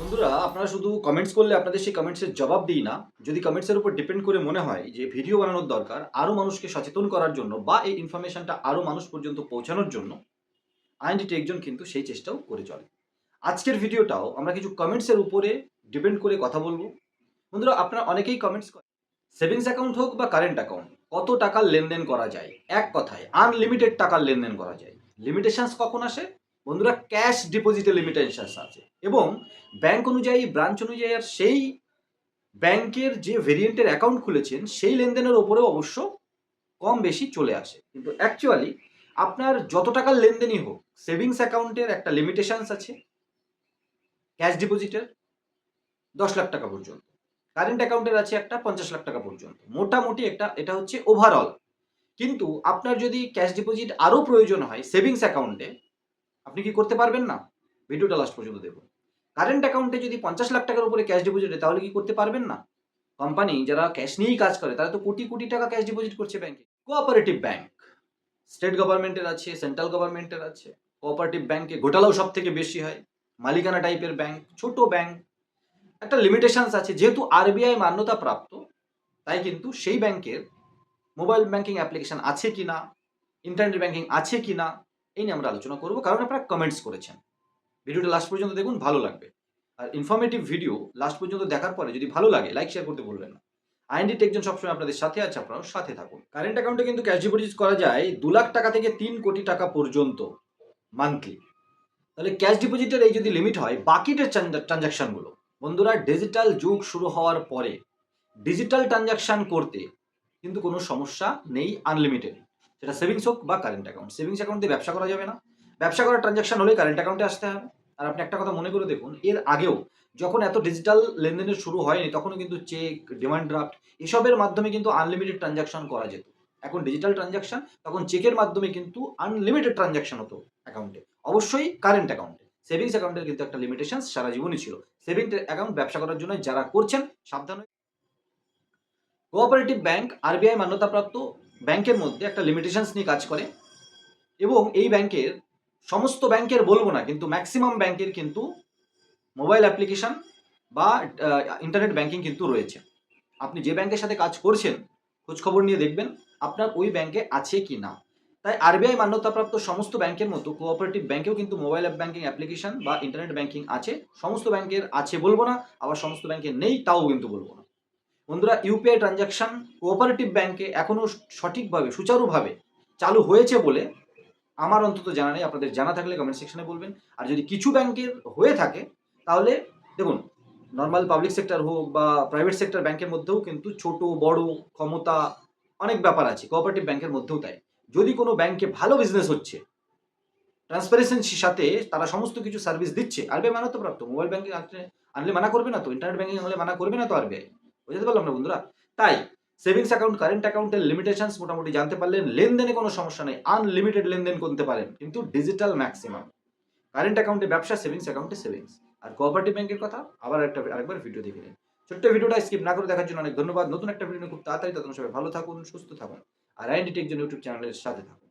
বন্ধুরা, আপনারা শুধু কমেন্টস করলে আপনাদের সেই কমেন্টসের জবাব দিই না। যদি কমেন্টসের উপর ডিপেন্ড করে মনে হয় যে ভিডিও বানানোর দরকার আরও মানুষকে সচেতন করার জন্য বা এই ইনফরমেশনটা আরও মানুষ পর্যন্ত পৌঁছানোর জন্য আইনডিটি একজন কিন্তু সেই চেষ্টাও করে চলে। আজকের ভিডিওটাও আমরা কিছু কমেন্টসের উপরে ডিপেন্ড করে কথা বলব। বন্ধুরা, আপনারা অনেকেই কমেন্টস করেন। সেভিংস অ্যাকাউন্ট হোক বা কারেন্ট অ্যাকাউন্ট কত টাকার লেনদেন করা যায়? এক কথায় আনলিমিটেড টাকার লেনদেন করা যায়। লিমিটেশনস কখন আসে? বন্ধুরা ক্যাশ ডিপোজিটে লিমিটেশনস আছে এবং ব্যাংক অনুযায়ী ব্রাঞ্চ অনুযায়ী আর সেই ব্যাংকের যে ভেরিয়েন্টের অ্যাকাউন্ট খুলেছেন, সেই লেনদেনের ওপরেও অবশ্য কম বেশি চলে আসে। কিন্তু অ্যাকচুয়ালি আপনার যত টাকার লেনদেনই হোক সেভিংস অ্যাকাউন্টের একটা লিমিটেশনস আছে ক্যাশ ডিপোজিটের দশ লাখ টাকা পর্যন্ত কারেন্ট অ্যাকাউন্টের আছে একটা পঞ্চাশ লাখ টাকা পর্যন্ত। মোটামুটি একটা, এটা হচ্ছে ওভারঅল কিন্তু আপনার যদি ক্যাশ ডিপোজিট আরও প্রয়োজন হয় সেভিংস অ্যাকাউন্টে আপনি কি করতে পারবেন না? ভিডিওটা লাস্ট পর্যন্ত দেখুন। কারেন্ট অ্যাকাউন্টে যদি পঞ্চাশ লাখ টাকার উপরে ক্যাশ ডিপোজিট হয়, তাহলে কি করতে পারবেন না? কোম্পানি যারা ক্যাশ নিয়েই কাজ করে, তারা তো কোটি কোটি টাকা ক্যাশ ডিপোজিট করছে ব্যাংকে কোঅপারেটিভ ব্যাংক স্টেট গভর্নমেন্টের আছে সেন্ট্রাল গভর্নমেন্টের আছে। কোঅপারেটিভ ব্যাংকে ঘোটালাও সব থেকে বেশি হয়। মালিকানা টাইপের ব্যাংক ছোট ব্যাংক একটা লিমিটেশনস আছে, যেহেতু আরবিআই মান্যতা প্রাপ্ত, তাই কিন্তু সেই ব্যাংকের মোবাইল ব্যাংকিং অ্যাপ্লিকেশন আছে কি না ইন্টারনেট ব্যাংকিং আছে কি না এই নিয়ে আমরা আলোচনা করব, কারণ আপনারা কমেন্টস করেছেন। ভিডিওটা লাস্ট পর্যন্ত দেখুন, ভালো লাগবে। আর ইনফরমেটিভ ভিডিও লাস্ট পর্যন্ত দেখার পরে যদি ভালো লাগে লাইক শেয়ার করতে বলবেন না। আইএনডি টেকজন সবসময় আপনাদের সাথে আছে, আপনারাও সাথে থাকুন। কারেন্ট অ্যাকাউন্টে কিন্তু ক্যাশ ডিপোজিট করা যায় দু লাখ টাকা থেকে তিন কোটি টাকা পর্যন্ত মান্থলি তাহলে ক্যাশ ডিপোজিটের এই যদি লিমিট হয় বাকিটের ট্রানজাকশনগুলো বন্ধুরা ডিজিটাল যুগ শুরু হওয়ার পরে ডিজিটাল ট্রানজাকশন করতে কিন্তু কোনো সমস্যা নেই আনলিমিটেড সেটা সেভিংস হোক বা কারেন্ট অ্যাকাউন্ট সেভিংস অ্যাকাউন্ট দিয়ে ব্যবসা করা যাবে না। ব্যবসা করার ট্রানজাকশন হলেই কারেন্ট অ্যাকাউন্টে আসতে হবে। আর আপনি একটা কথা মনে করে দেখুন, এর আগেও যখন এত ডিজিটাল লেনদেনের শুরু হয়নি, তখনও কিন্তু চেক ডিমান্ড ড্রাফট এসবের মাধ্যমে কিন্তু আনলিমিটেড ট্রানজাকশন করা যেত। এখন ডিজিটাল ট্রানজাকশন তখন চেকের মাধ্যমে কিন্তু আনলিমিটেড ট্রানজাকশন হতো অ্যাকাউন্টে অবশ্যই কারেন্ট অ্যাকাউন্টে সেভিংস অ্যাকাউন্টের কিন্তু একটা লিমিটেশন সারা জীবনই ছিল। সেভিংস অ্যাকাউন্ট ব্যবসা করার জন্য যারা করছেন, সাবধান কোঅপারেটিভ ব্যাংক আরবিআই মান্যতাপ্রাপ্ত ব্যাংকের মধ্যে একটা লিমিটেশনস নিয়ে কাজ করে এবং এই ব্যাংকের সমস্ত ব্যাংকের বলব না, কিন্তু ম্যাক্সিমাম ব্যাংকের কিন্তু মোবাইল অ্যাপ্লিকেশন বা ইন্টারনেট ব্যাংকিং কিন্তু রয়েছে। আপনি যে ব্যাংকের সাথে কাজ করছেন, খোঁজখবর নিয়ে দেখবেন আপনার ওই ব্যাংকে আছে কি না। তাই আরবিআই মান্যতাপ্রাপ্ত সমস্ত ব্যাংকের মতো কোঅপারেটিভ ব্যাংকেও কিন্তু মোবাইল অ্যাপ ব্যাংকিং অ্যাপ্লিকেশন বা ইন্টারনেট ব্যাংকিং আছে, সমস্ত ব্যাংকের আছে বলব না, আবার সমস্ত ব্যাংকের নেই, তাও কিন্তু বলব না। বন্ধুরা ইউপিআই ট্রানজাকশন কোঅপারেটিভ ব্যাংকে এখনও সঠিকভাবে, সুচারুভাবে চালু হয়েছে বলে আমার অন্তত জানা নেই। আপনাদের জানা থাকলে কমেন্ট সেকশনে বলবেন। আর যদি কিছু ব্যাংকের হয়ে থাকে, তাহলে দেখুন নর্মাল পাবলিক সেক্টর হোক বা প্রাইভেট সেক্টর ব্যাংকের মধ্যেও কিন্তু ছোট, বড়, ক্ষমতা অনেক ব্যাপার আছে। কোঅপারেটিভ ব্যাংকের মধ্যেও তাই। যদি কোনো ব্যাংকে ভালো বিজনেস হচ্ছে ট্রান্সপারেন্সির সাথে তারা সমস্ত কিছু সার্ভিস দিচ্ছে আরবিআই মানাতপ্রাপ্ত মোবাইল ব্যাংকিং আনলে মানা করবে না তো ইন্টারনেট ব্যাংকিং হলে মানা করবে না তো আরবিআই বুঝতে পারলাম না বন্ধুরা? তাই সেভিংস অ্যাকাউন্ট কারেন্ট অ্যাকাউন্টের লিমিটেশনস মোটামুটি জানতে পারলেন লেনদেনে কোনো সমস্যা নেই। আনলিমিটেড লেনদেন করতে পারেন, কিন্তু ডিজিটাল ম্যাক্সিমাম কারেন্ট অ্যাকাউন্টে ব্যবসা সেভিংস অ্যাকাউন্টে সেভিংস আর কোঅপারেটিভ ব্যাংকের কথা আবার একটা আরেকবার ভিডিও দেখে নিন। ছোট্ট ভিডিওটা স্কিপ না করে দেখার জন্য অনেক ধন্যবাদ। নতুন একটা ভিডিও খুব তাড়াতাড়ি তখন সবাই ভালো থাকুন, সুস্থ থাকুন। আর আইএনডি টেক ইউটিউব চ্যানেলের সাথে থাকুন।